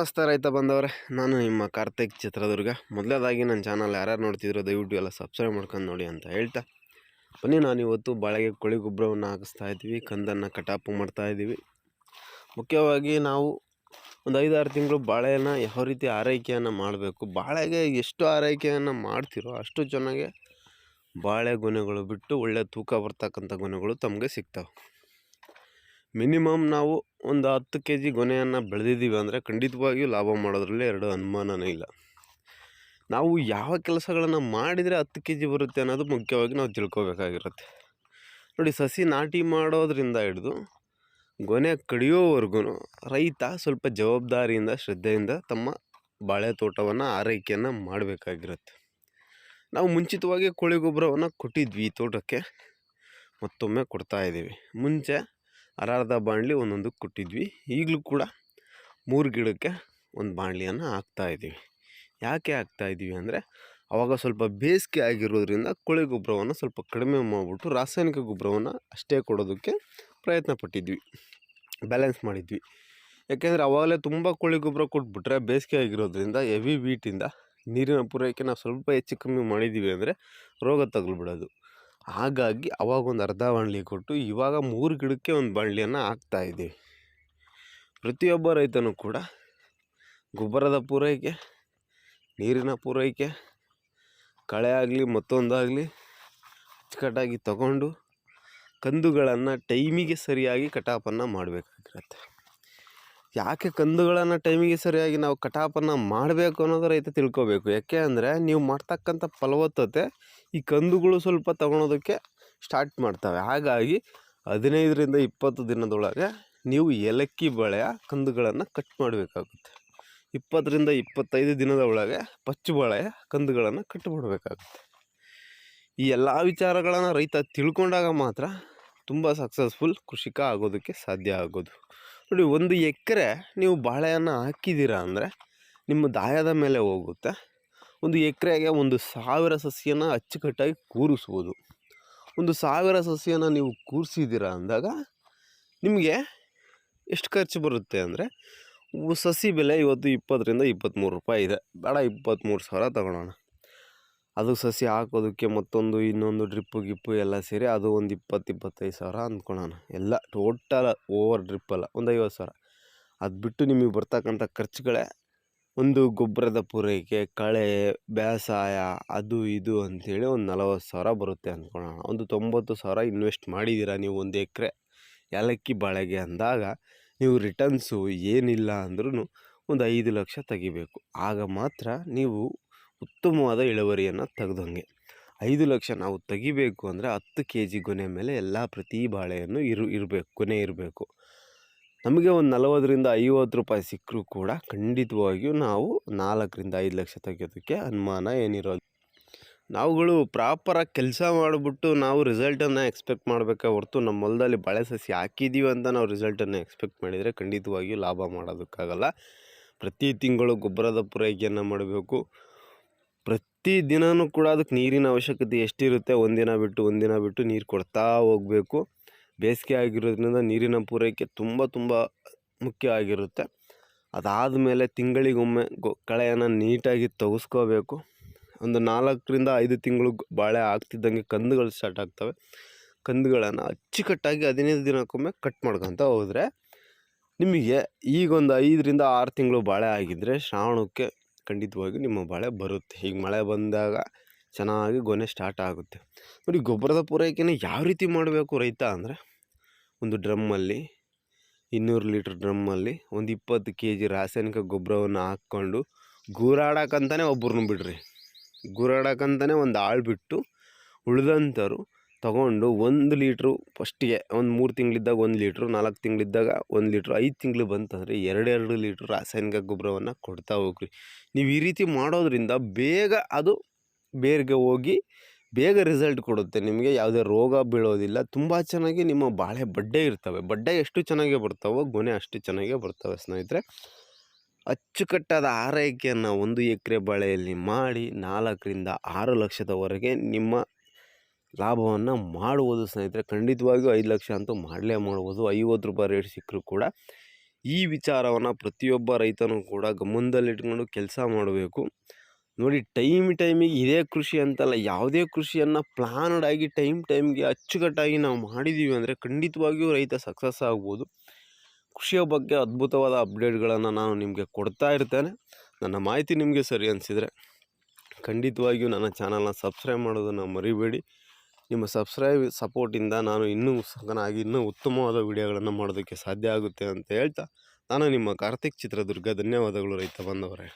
ನಮಸ್ತೆ ರೈತ ಬಂದವರೇ. ನಾನು ನಿಮ್ಮ ಕಾರ್ತಿಕ್ ಚಿತ್ರದುರ್ಗ. ಮೊದಲೇದಾಗಿ ನನ್ನ ಚಾನಲ್ ಯಾರ್ಯಾರು ನೋಡ್ತಿದ್ರು ದಯವಿಟ್ಟು ಎಲ್ಲ ಸಬ್ಸ್ಕ್ರೈಬ್ ಮಾಡ್ಕೊಂಡು ನೋಡಿ ಅಂತ ಹೇಳ್ತಾ. ಬನ್ನಿ, ನಾನು ಇವತ್ತು ಬಾಳೆಗೆ ಕೋಳಿ ಗೊಬ್ಬರವನ್ನು ಹಾಕಿಸ್ತಾ ಇದ್ದೀವಿ. ಕಂದನ್ನು ಕಟಾಪು ಮಾಡ್ತಾ ಇದ್ದೀವಿ. ಮುಖ್ಯವಾಗಿ ನಾವು ಒಂದು ಐದಾರು ತಿಂಗಳು ಬಾಳೆನ ಯಾವ ರೀತಿ ಆರೈಕೆಯನ್ನು ಮಾಡಬೇಕು, ಬಾಳೆಗೆ ಎಷ್ಟು ಆರೈಕೆಯನ್ನು ಮಾಡ್ತಿರೋ ಅಷ್ಟು ಚೆನ್ನಾಗೆ ಬಾಳೆ ಗೊನೆಗಳು ಬಿಟ್ಟು ಒಳ್ಳೆ ತೂಕ ಬರ್ತಕ್ಕಂಥ ಗೊನೆಗಳು ತಮಗೆ ಸಿಗ್ತವೆ. ಮಿನಿಮಮ್ ನಾವು ಒಂದು ಹತ್ತು ಕೆ ಜಿ ಗೊನೆಯನ್ನು ಬೆಳೆದಿದ್ದೀವಿ ಅಂದರೆ ಖಂಡಿತವಾಗಿಯೂ ಲಾಭ ಮಾಡೋದ್ರಲ್ಲಿ ಎರಡು ಅನುಮಾನವೇ ಇಲ್ಲ. ನಾವು ಯಾವ ಕೆಲಸಗಳನ್ನು ಮಾಡಿದರೆ ಹತ್ತು ಕೆ ಜಿ ಬರುತ್ತೆ ಅನ್ನೋದು ಮುಖ್ಯವಾಗಿ ನಾವು ತಿಳ್ಕೊಬೇಕಾಗಿರುತ್ತೆ. ನೋಡಿ ಸಸಿ ನಾಟಿ ಮಾಡೋದ್ರಿಂದ ಹಿಡಿದು ಗೊನೆ ಕಡಿಯೋವರೆಗೂ ರೈತ ಸ್ವಲ್ಪ ಜವಾಬ್ದಾರಿಯಿಂದ, ಶ್ರದ್ಧೆಯಿಂದ ತಮ್ಮ ಬಾಳೆ ತೋಟವನ್ನು ಆರೈಕೆಯನ್ನು ಮಾಡಬೇಕಾಗಿರುತ್ತೆ. ನಾವು ಮುಂಚಿತವಾಗಿ ಕೋಳಿ ಗೊಬ್ಬರವನ್ನು ಕೊಟ್ಟಿದ್ವಿ ತೋಟಕ್ಕೆ ಮತ್ತೊಮ್ಮೆ ಕೊಡ್ತಾ ಇದ್ದೀವಿ. ಮುಂಚೆ ಅರ್ಧ ಬಾಣಲಿ ಒಂದೊಂದು ಕೊಟ್ಟಿದ್ವಿ. ಈಗಲೂ ಕೂಡ ಮೂರು ಗಿಡಕ್ಕೆ ಒಂದು ಬಾಣಲಿಯನ್ನು ಹಾಕ್ತಾಯಿದ್ದೀವಿ ಯಾಕೆ ಹಾಕ್ತಾಯಿದ್ದೀವಿ ಅಂದರೆ ಆವಾಗ ಸ್ವಲ್ಪ ಬೇಸಿಗೆ ಆಗಿರೋದ್ರಿಂದ ಕೋಳಿ ಗೊಬ್ಬರವನ್ನು ಸ್ವಲ್ಪ ಕಡಿಮೆ ಮಾಡಿಬಿಟ್ಟು ರಾಸಾಯನಿಕ ಗೊಬ್ಬರವನ್ನು ಅಷ್ಟೇ ಕೊಡೋದಕ್ಕೆ ಪ್ರಯತ್ನ ಪಟ್ಟಿದ್ವಿ. ಬ್ಯಾಲೆನ್ಸ್ ಮಾಡಿದ್ವಿ. ಯಾಕೆಂದರೆ ಆವಾಗಲೇ ತುಂಬ ಕೋಳಿ ಗೊಬ್ಬರ ಕೊಟ್ಬಿಟ್ರೆ ಬೇಸಿಗೆ ಆಗಿರೋದ್ರಿಂದ ಹೆವಿ ವೀಟಿಂದ ನೀರಿನ ಪೂರೈಕೆ ನಾವು ಸ್ವಲ್ಪ ಹೆಚ್ಚು ಕಮ್ಮಿ ಮಾಡಿದ್ದೀವಿ ಅಂದರೆ ರೋಗ ತಗಲ್ಬಿಡೋದು. ಹಾಗಾಗಿ ಅವಾಗ ಒಂದು ಅರ್ಧ ಬಾಣಲಿ ಕೊಟ್ಟು ಇವಾಗ ಮೂರು ಗಿಡಕ್ಕೆ ಒಂದು ಬಂಡಿಯನ್ನು ಹಾಕ್ತಾ ಇದ್ದೀವಿ. ಪ್ರತಿಯೊಬ್ಬ ರೈತನೂ ಕೂಡ ಗೊಬ್ಬರದ ಪೂರೈಕೆ, ನೀರಿನ ಪೂರೈಕೆ, ಕಳೆ ಆಗಲಿ ಮತ್ತೊಂದಾಗಲಿ ಅಚ್ಚುಕಟ್ಟಾಗಿ ತಗೊಂಡು ಕಂದುಗಳನ್ನು ಟೈಮಿಗೆ ಸರಿಯಾಗಿ ಕಟಾಪನ್ನು ಮಾಡಬೇಕಾಗಿರುತ್ತೆ. ಯಾಕೆ ಕಂದುಗಳನ್ನು ಟೈಮಿಗೆ ಸರಿಯಾಗಿ ನಾವು ಕಟಾಪನ್ನು ಮಾಡಬೇಕು ಅನ್ನೋದು ರೈತ ತಿಳ್ಕೊಬೇಕು. ಯಾಕೆ ಅಂದರೆ ನೀವು ಮಾಡ್ತಕ್ಕಂಥ ಫಲವತ್ತತೆ ಈ ಕಂದುಗಳು ಸ್ವಲ್ಪ ತಗೊಳೋದಕ್ಕೆ ಸ್ಟಾರ್ಟ್ ಮಾಡ್ತವೆ. ಹಾಗಾಗಿ ಹದಿನೈದರಿಂದ ಇಪ್ಪತ್ತು ದಿನದೊಳಗೆ ನೀವು ಏಲಕ್ಕಿ ಬಳೆಯ ಕಂದುಗಳನ್ನು ಕಟ್ ಮಾಡಬೇಕಾಗುತ್ತೆ. ಇಪ್ಪತ್ತರಿಂದ ಇಪ್ಪತ್ತೈದು ದಿನದ ಒಳಗೆ ಪಚ್ಚು ಬಳೆಯ ಕಂದುಗಳನ್ನು ಕಟ್ ಮಾಡಬೇಕಾಗುತ್ತೆ. ಈ ಎಲ್ಲ ವಿಚಾರಗಳನ್ನು ರೈತ ತಿಳ್ಕೊಂಡಾಗ ಮಾತ್ರ ತುಂಬ ಸಕ್ಸಸ್ಫುಲ್ ಕೃಷಿಕ ಆಗೋದಕ್ಕೆ ಸಾಧ್ಯ ಆಗೋದು. ನೋಡಿ ಒಂದು ಎಕರೆ ನೀವು ಬಾಳೆಯನ್ನು ಹಾಕಿದ್ದೀರಾ ಅಂದರೆ ನಿಮ್ಮ ದಾಯದ ಮೇಲೆ ಹೋಗುತ್ತೆ. ಒಂದು ಎಕರೆಗೆ ಒಂದು ಸಾವಿರ ಸಸಿಯನ್ನು ಅಚ್ಚುಕಟ್ಟಾಗಿ ಕೂರಿಸ್ಬೋದು. ಒಂದು ಸಾವಿರ ಸಸಿಯನ್ನು ನೀವು ಕೂರಿಸಿದ್ದೀರ ಅಂದಾಗ ನಿಮಗೆ ಎಷ್ಟು ಖರ್ಚು ಬರುತ್ತೆ ಅಂದರೆ ಸಸಿ ಬೆಲೆ ಇವತ್ತು ಇಪ್ಪತ್ತರಿಂದ ಇಪ್ಪತ್ತ್ಮೂರು ರೂಪಾಯಿ ಇದೆ. ಬೇಡ ಇಪ್ಪತ್ತ್ಮೂರು ಸಾವಿರ ತಗೊಳ್ಳೋಣ. ಅದು ಸಸಿ ಹಾಕೋದಕ್ಕೆ ಮತ್ತೊಂದು, ಇನ್ನೊಂದು ಡ್ರಿಪ್ಪು ಗಿಪ್ಪು ಎಲ್ಲ ಸೇರಿ ಅದು ಒಂದು ಇಪ್ಪತ್ತು, ಇಪ್ಪತ್ತೈದು ಸಾವಿರ ಅಂದ್ಕೊಳ್ಳೋಣ ಎಲ್ಲ ಟೋಟಲ್ ಓವರ್ ಡ್ರಿಪ್ಪಲ್ಲ ಒಂದು ಐವತ್ತು ಸಾವಿರ. ಅದು ಬಿಟ್ಟು ನಿಮಗೆ ಬರ್ತಕ್ಕಂಥ ಖರ್ಚುಗಳೇ ಒಂದು ಗೊಬ್ಬರದ ಪೂರೈಕೆ, ಕಳೆ, ಬೇಸಾಯ, ಅದು ಇದು ಅಂಥೇಳಿ ಒಂದು ನಲವತ್ತು ಸಾವಿರ ಬರುತ್ತೆ ಅಂದ್ಕೊಳ್ಳೋಣ ಒಂದು ತೊಂಬತ್ತು ಸಾವಿರ ಇನ್ವೆಸ್ಟ್ ಮಾಡಿದ್ದೀರಾ ನೀವು ಒಂದು ಎಕರೆ ಏಲಕ್ಕಿ ಬಾಳೆಗೆ ಅಂದಾಗ ನೀವು ರಿಟರ್ನ್ಸು ಏನಿಲ್ಲ ಅಂದ್ರೂ ಒಂದು ಐದು ಲಕ್ಷ ತೆಗಿಬೇಕು. ಆಗ ಮಾತ್ರ ನೀವು ಉತ್ತಮವಾದ ಇಳುವರಿಯನ್ನು ತೆಗೆದಂಗೆ. ಐದು ಲಕ್ಷ ನಾವು ತೆಗಿಬೇಕು ಅಂದರೆ ಹತ್ತು ಕೆ ಜಿ ಗೊನೆ ಮೇಲೆ ಎಲ್ಲ ಪ್ರತಿ ಬಾಳೆಯನ್ನು ಇರು, ಇರಬೇಕು ಕೊನೆ ಇರಬೇಕು. ನಮಗೆ ಒಂದು ನಲವತ್ತರಿಂದ ಐವತ್ತು ರೂಪಾಯಿ ಸಿಕ್ಕರೂ ಕೂಡ ಖಂಡಿತವಾಗಿಯೂ ನಾವು ನಾಲ್ಕರಿಂದ ಐದು ಲಕ್ಷ ತೆಗೆಯೋದಕ್ಕೆ ಅನುಮಾನ ಏನಿರೋದು. ನಾವುಗಳು ಪ್ರಾಪರಾಗಿ ಕೆಲಸ ಮಾಡಿಬಿಟ್ಟು ನಾವು ರಿಸಲ್ಟನ್ನು ಎಕ್ಸ್ಪೆಕ್ಟ್ ಮಾಡಬೇಕೆ ಹೊರತು ನಮ್ಮ ಹೊಲದಲ್ಲಿ ಬಾಳೆ ಸಸಿ ಹಾಕಿದ್ದೀವಿ ಅಂತ ನಾವು ರಿಸಲ್ಟನ್ನು ಎಕ್ಸ್ಪೆಕ್ಟ್ ಮಾಡಿದರೆ ಖಂಡಿತವಾಗಿಯೂ ಲಾಭ ಮಾಡೋದಕ್ಕಾಗಲ್ಲ. ಪ್ರತಿ ತಿಂಗಳು ಗೊಬ್ಬರದ ಪೂರೈಕೆಯನ್ನು ಮಾಡಬೇಕು. ಪ್ರತಿ ದಿನವೂ ಕೂಡ ಅದಕ್ಕೆ ನೀರಿನ ಅವಶ್ಯಕತೆ ಎಷ್ಟಿರುತ್ತೆ? ಒಂದಿನ ಬಿಟ್ಟು ಒಂದಿನ ಬಿಟ್ಟು ನೀರು ಕೊಡ್ತಾ ಹೋಗಬೇಕು. ಬೇಸಿಗೆ ಆಗಿರೋದ್ರಿಂದ ನೀರಿನ ಪೂರೈಕೆ ತುಂಬ ತುಂಬ ಮುಖ್ಯ ಆಗಿರುತ್ತೆ. ಅದಾದ ಮೇಲೆ ತಿಂಗಳಿಗೊಮ್ಮೆ ಗೊ, ಕಳೆಯನ್ನು ನೀಟಾಗಿ ತೆಗೆಸ್ಕೋಬೇಕು. ಒಂದು ನಾಲ್ಕರಿಂದ ಐದು ತಿಂಗಳು ಬಾಳೆ ಆಗ್ತಿದ್ದಂಗೆ ಕಂದುಗಳು ಸ್ಟಾರ್ಟ್ ಆಗ್ತವೆ. ಕಂದುಗಳನ್ನು ಅಚ್ಚುಕಟ್ಟಾಗಿ ಹದಿನೈದು ದಿನಕ್ಕೊಮ್ಮೆ ಕಟ್ ಮಾಡ್ಕೊತ ಹೋದರೆ ನಿಮಗೆ ಈಗೊಂದು ಐದರಿಂದ ಆರು ತಿಂಗಳು ಬಾಳೆ ಆಗಿದ್ದರೆ ಶ್ರಾವಣಕ್ಕೆ ಖಂಡಿತವಾಗಿ ನಿಮ್ಮ ಬಾಳೆ ಬರುತ್ತೆ. ಈಗ ಮಳೆ ಬಂದಾಗ ಚೆನ್ನಾಗಿ ಗೊನೆ ಸ್ಟಾರ್ಟ್ ಆಗುತ್ತೆ. ನೋಡಿ, ಗೊಬ್ಬರದ ಪೂರೈಕೆನ ಯಾವ ರೀತಿ ಮಾಡಬೇಕು ರೈತ ಅಂದರೆ, ಒಂದು ಡ್ರಮ್ಮಲ್ಲಿ, ಇನ್ನೂರು ಲೀಟ್ರ್ ಡ್ರಮ್ಮಲ್ಲಿ ಒಂದು ಇಪ್ಪತ್ತು ಕೆ ಜಿ ರಾಸಾಯನಿಕ ಗೊಬ್ಬರವನ್ನು ಹಾಕ್ಕೊಂಡು ಗೂರಾಡಕ್ಕಂತಲೇ ಒಬ್ಬರನ್ನ ಬಿಡ್ರಿ. ಗೂರಾಡಕ್ಕಂತಲೇ ಒಂದು ಆಳು ಬಿಟ್ಟು ಉಳಿದಂಥವ್ರು ತಗೊಂಡು ಒಂದು ಲೀಟ್ರು ಫಸ್ಟಿಗೆ ಒಂದು ಮೂರು ತಿಂಗಳಿದ್ದಾಗ ಒಂದು ಲೀಟ್ರು, ನಾಲ್ಕು ತಿಂಗಳಿದ್ದಾಗ ಒಂದು ಲೀಟ್ರು, ಐದು ತಿಂಗಳು ಬಂತಂದರೆ ಎರಡೆರಡು ಲೀಟ್ರ್ ರಾಸಾಯನಿಕ ಗೊಬ್ಬರವನ್ನು ಕೊಡ್ತಾ ಹೋಗ್ರಿ. ನೀವು ಈ ರೀತಿ ಮಾಡೋದ್ರಿಂದ ಬೇಗ ಅದು ಬೇರ್ಗೆ ಹೋಗಿ ಬೇಗ ರಿಸಲ್ಟ್ ಕೊಡುತ್ತೆ. ನಿಮಗೆ ಯಾವುದೇ ರೋಗ ಬೀಳೋದಿಲ್ಲ. ತುಂಬ ಚೆನ್ನಾಗಿ ನಿಮ್ಮ ಬಾಳೆ ಬಡ್ಡೆ ಇರ್ತವೆ. ಬಡ್ಡೆ ಎಷ್ಟು ಚೆನ್ನಾಗಿ ಬರ್ತಾವೋ ಗೊನೆ ಅಷ್ಟು ಚೆನ್ನಾಗೇ ಬರ್ತವೆ ಸ್ನೇಹಿತರೆ. ಅಚ್ಚುಕಟ್ಟಾದ ಆರೈಕೆಯನ್ನು ಒಂದು ಎಕರೆ ಬಾಳೆಯಲ್ಲಿ ಮಾಡಿ ನಾಲ್ಕರಿಂದ ಆರು ಲಕ್ಷದವರೆಗೆ ನಿಮ್ಮ ಲಾಭವನ್ನು ಮಾಡ್ಬೋದು ಸ್ನೇಹಿತರೆ, ಖಂಡಿತವಾಗಿಯೂ ಐದು ಲಕ್ಷ ಅಂತೂ ಮಾಡಲೇ ಮಾಡ್ಬೋದು. ಐವತ್ತು ರೂಪಾಯಿ ರೇಟ್ ಸಿಕ್ಕರೂ ಕೂಡ ಈ ವಿಚಾರವನ್ನು ಪ್ರತಿಯೊಬ್ಬ ರೈತನೂ ಕೂಡ ಗಮನದಲ್ಲಿಟ್ಕೊಂಡು ಕೆಲಸ ಮಾಡಬೇಕು. ನೋಡಿ ಟೈಮ್ ಟೈಮಿಗೆ ಇದೇ ಕೃಷಿ ಅಂತಲ್ಲ, ಯಾವುದೇ ಕೃಷಿಯನ್ನು ಪ್ಲಾನ್ಡ್ ಆಗಿ ಟೈಮ್ ಟೈಮ್ಗೆ ಅಚ್ಚುಕಟ್ಟಾಗಿ ನಾವು ಮಾಡಿದ್ದೀವಿ ಅಂದರೆ ಖಂಡಿತವಾಗಿಯೂ ರೈತ ಸಕ್ಸಸ್ ಆಗ್ಬೋದು. ಕೃಷಿಯ ಬಗ್ಗೆ ಅದ್ಭುತವಾದ ಅಪ್ಡೇಟ್ಗಳನ್ನು ನಾನು ನಿಮಗೆ ಕೊಡ್ತಾ ಇರ್ತೇನೆ. ನನ್ನ ಮಾಹಿತಿ ನಿಮಗೆ ಸರಿ ಅನಿಸಿದರೆ ಖಂಡಿತವಾಗಿಯೂ ನನ್ನ ಚಾನಲ್ನ ಸಬ್ಸ್ಕ್ರೈಬ್ ಮಾಡೋದನ್ನು ಮರಿಬೇಡಿ. ನಿಮ್ಮ ಸಬ್ಸ್ಕ್ರೈಬ್ ಸಪೋರ್ಟಿಂದ ನಾನು ಇನ್ನೂ ಸಗನಾಗಿ, ಇನ್ನೂ ಉತ್ತಮವಾದ ವಿಡಿಯೋಗಳನ್ನು ಮಾಡೋದಕ್ಕೆ ಸಾಧ್ಯ ಆಗುತ್ತೆ ಅಂತ ಹೇಳ್ತಾ, ನಾನು ನಿಮ್ಮ ಕಾರ್ತಿಕ್ ಚಿತ್ರದುರ್ಗ, ಧನ್ಯವಾದಗಳು ರೈತ ಬಂದವರೇ